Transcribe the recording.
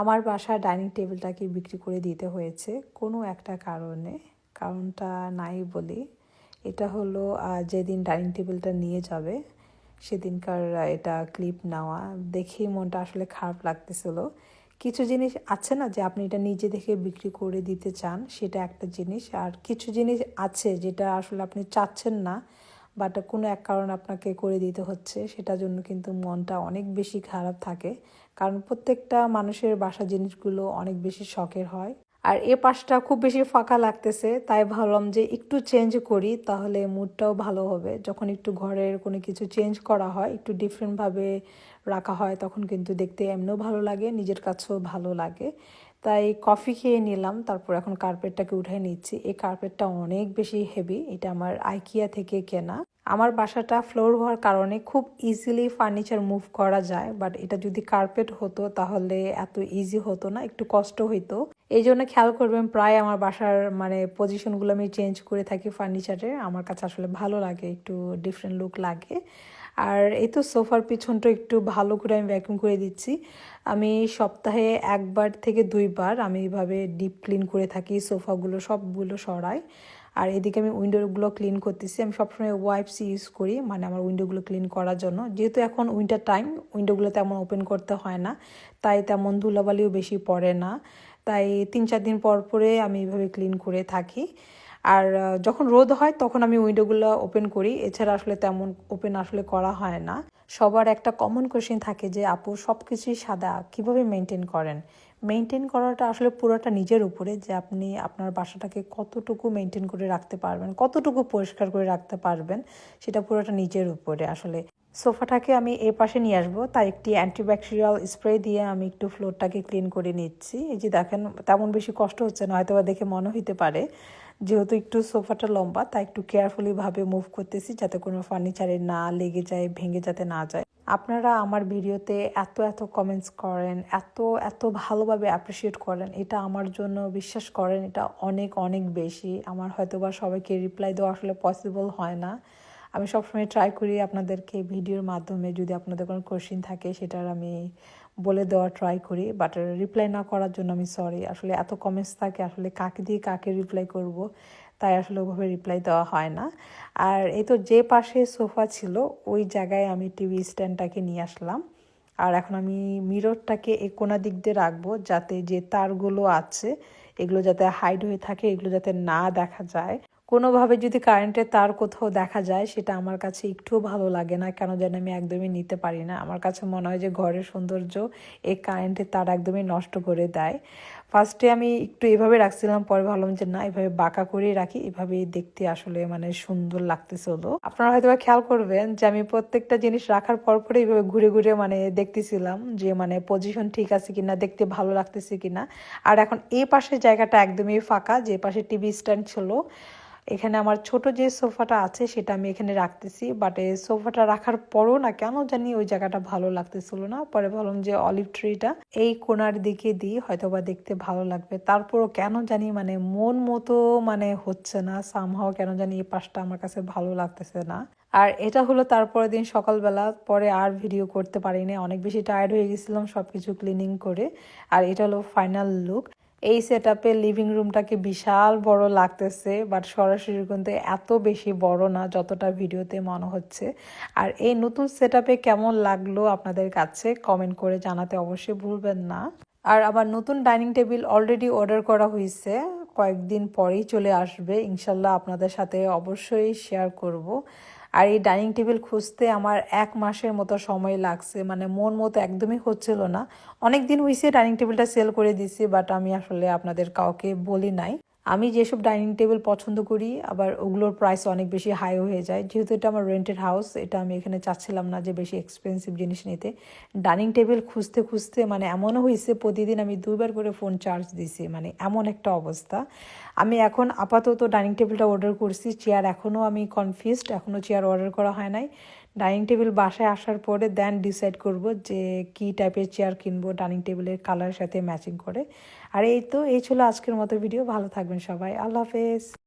আমার বাসার ডাইনিং টেবিলটাকে বিক্রি করে দিতে হয়েছে কোনো একটা কারণে। কারণটা নাই বলি। এটা হলো যেদিন ডাইনিং টেবিলটা নিয়ে যাবে, সেদিনকার এটা ক্লিপ নেওয়া। দেখেই মনটা আসলে খারাপ লাগতেছিল। কিছু জিনিস আছে না যে আপনি এটা নিজে দেখে বিক্রি করে দিতে চান, সেটা একটা জিনিস। আর কিছু জিনিস আছে যেটা আসলে আপনি চাচ্ছেন না বাট কোনো এক কারণে আপনাকে করে দিতে হচ্ছে, সেটার জন্য কিন্তু মনটা অনেক বেশি খারাপ থাকে। কারণ প্রত্যেকটা মানুষের বাসা জিনিসগুলো অনেক বেশি শখের হয়। আর এ পাশটা খুব বেশি ফাঁকা লাগতেছে, তাই ভাবলাম যে একটু চেঞ্জ করি, তাহলে মুডটাও ভালো হবে। যখন একটু ঘরের কোনো কিছু চেঞ্জ করা হয়, একটু ডিফারেন্টভাবে রাখা হয়, তখন কিন্তু দেখতে এমনিও ভালো লাগে, নিজের কাছেও ভালো লাগে। তাই কফি খেয়ে নিলাম, তারপর এখন কার্পেটটাকে উঠাই নিচ্ছি। এই কার্পেটটা অনেক বেশি হেভি এটা আমার আইকিয়া থেকে কেনা। আমার বাসাটা ফ্লোর হওয়ার কারণে খুব ইজিলি ফার্নিচার মুভ করা যায় বাট এটা যদি কার্পেট হতো তাহলে এত ইজি হতো না, একটু কষ্ট হইতো। এই জন্য খেয়াল করবেন প্রায় আমার বাসার মানে পজিশনগুলো আমি চেঞ্জ করে থাকি ফার্নিচারে আমার কাছে আসলে ভালো লাগে, একটু ডিফারেন্ট লুক লাগে। আর এই তো সোফার পিছনটা একটু ভালো করে আমি ভ্যাকুম করে দিচ্ছি। আমি সপ্তাহে একবার থেকে দুইবার আমি এইভাবে ডিপ ক্লিন করে থাকি, সোফাগুলো সবগুলো সরাই। আর এদিকে আমি উইন্ডোগুলো ক্লিন করতেছি। আমি সবসময় ওয়াইপস ইউজ করি মানে আমার উইন্ডোগুলো ক্লিন করার জন্য। যেহেতু এখন উইন্টার টাইম উইন্ডোগুলো তেমন ওপেন করতে হয় না। তাই তেমন ধুলাবালিও বেশি পড়ে না। তাই তিন চার দিন পর পরে আমি এইভাবে ক্লিন করে থাকি। আর যখন রোদ হয় তখন আমি উইন্ডোগুলো ওপেন করি। এছাড়া আসলে তেমন ওপেন আসলে করা হয় না। সবার একটা কমন কোশ্চেন থাকে যে, আপু সব কিছুই সাদা, কীভাবে মেনটেন করেন? মেনটেন করাটা আসলে পুরোটা নিজের উপরে যে, আপনি আপনার বাসাটাকে কতটুকু মেনটেন করে রাখতে পারবেন, কতটুকু পরিষ্কার করে রাখতে পারবেন, সেটা পুরোটা নিজের উপরে আসলে। সোফাটাকে আমি এ পাশে নিয়ে আসব। তাই একটি অ্যান্টিব্যাকটেরিয়াল স্প্রে দিয়ে আমি একটু ফ্লোরটাকে ক্লিন করে নিচ্ছি। এই যে দেখেন, তেমন বেশি কষ্ট হচ্ছে না হয়তো বা দেখে মনে হইতে পারে। যেহেতু একটু সোফাটা লম্বা, তাই একটু কেয়ারফুলি ভাবে মুভ করতেছি যাতে কোনো ফার্নিচারে না লেগে যায়, ভেঙে যাতে না যায়। আপনারা আমার ভিডিওতে এত এত কমেন্টস করেন, এত এত ভালোভাবে অ্যাপ্রিসিয়েট করেন, এটা আমার জন্য বিশ্বাস করেন, এটা অনেক অনেক বেশি। আমার হয়তো বা সবাইকে রিপ্লাই দেওয়া আসলে পসিবল হয় না। আমি সবসময় ট্রাই করি আপনাদেরকে ভিডিওর মাধ্যমে যদি আপনাদের কোনো কোশ্চিন থাকে, সেটার আমি বলে দেওয়া ট্রাই করি বাট রিপ্লাই না করার জন্য আমি সরি আসলে এত কমেন্টস থাকে, আসলে কাকে দিয়ে কাকে রিপ্লাই করব, তাই আসলে ওভাবে রিপ্লাই দেওয়া হয় না। আর এই তো যে পাশে সোফা ছিল, ওই জায়গায় আমি টিভি স্ট্যান্ডটাকে নিয়ে আসলাম। আর এখন আমি মিররটাকে এই কোনা দিক দিয়ে রাখব, যাতে যে তারগুলো আছে, এগুলো যাতে হাইড হয়ে থাকে, এগুলো যাতে না দেখা যায়। কোনোভাবে যদি কারেন্টের তার কোথাও দেখা যায়, সেটা আমার কাছে একটুও ভালো লাগে না। কেন যেন আমি একদমই নিতে পারি না। আমার কাছে মনে হয় যে ঘরের সৌন্দর্য এই কারেন্টের তার একদমই নষ্ট করে দেয়। ফার্স্টে আমি একটু এভাবে রাখছিলাম, পরে ভাবলাম যে না, এভাবে বাঁকা করেই রাখি। এভাবে দেখতে আসলে মানে সুন্দর লাগতেছিল আপনারা হয়তো খেয়াল করবেন যে আমি প্রত্যেকটা জিনিস রাখার পর পরে এইভাবে ঘুরে ঘুরে মানে দেখতেছিলাম যে মানে পজিশন ঠিক আছে কিনা, দেখতে ভালো লাগতেছে কিনা। আর এখন এই পাশের জায়গাটা একদমই ফাঁকা, যে পাশে টিভি স্ট্যান্ড ছিল। এখানে আমার ছোট যে সোফাটা আছে সেটা আমি এখানে রাখতেছি। বাট এই সোফাটা রাখার পরও না কেন জানি ওই জায়গাটা ভালো লাগতেছিল না। পরে ভাবলাম যে অলিভ ট্রিটা এই কোনার দিকে দিই, হয়তোবা দেখতে ভালো লাগবে। তারপরও কেন জানি মানে মন মতো মানে হচ্ছে না সামহাও কেন জানি এই পাশটা আমার কাছে ভালো লাগতেছে না। আর এটা হলো তারপরের দিন সকালবেলা, পরে আর ভিডিও করতে পারিনি, অনেক বেশি টায়ার্ড হয়ে গেছিলাম সব কিছু ক্লিনিং করে। আর এটা হলো ফাইনাল লুক এই সেট আপে লিভিং রুমটাকে বিশাল বড় লাগতেছে বাট সরাসরি কিন্তু এত বেশি বড় না যতটা ভিডিওতে মনে হচ্ছে। আর এই নতুন সেট কেমন লাগল আপনাদের কাছে কমেন্ট করে জানাতে অবশ্যই ভুলবেন না। আর আমার নতুন ডাইনিং টেবিল অলরেডি অর্ডার করা হয়েছে কয়েকদিন পরেই চলে আসবে। ইনশাল্লাহ আপনাদের সাথে অবশ্যই শেয়ার করব। আর এই ডাইনিং টেবিল খুঁজতে আমার এক মাসের মতো সময় লাগছে। মানে মন মতো একদমই হচ্ছিল না। অনেক দিন হয়েছে ডাইনিং টেবিলটা সেল করে দিছি বাট আমি আসলে আপনাদের কাউকে বলি নাই। আমি যেসব ডাইনিং টেবিল পছন্দ করি, আবার ওগুলোর প্রাইস অনেক বেশি হাই হয়ে যায়। যেহেতু এটা আমার রেন্টেড হাউস এটা আমি এখানে চাচ্ছিলাম না যে বেশি এক্সপেন্সিভ জিনিস নিতে। ডাইনিং টেবিল খুঁজতে খুঁজতে মানে এমনও হয়েছে, প্রতিদিন আমি দুইবার করে ফোন চার্জ দিছি মানে এমন একটা অবস্থা। আমি এখন আপাতত ডাইনিং টেবিলটা অর্ডার করছি চেয়ার এখনও আমি কনফিউজড এখনও চেয়ার অর্ডার করা হয় নাই। ডাইনিং টেবিল বাসায় আসার পরে দেন ডিসাইড করব যে কি টাইপের চেয়ার কিনবো, ডাইনিং টেবিলের কালারের সাথে ম্যাচিং করে। আর এই তো, এই ছিল আজকের মতো ভিডিও ভালো থাকবেন সবাই। আল্লাহ হাফেজ।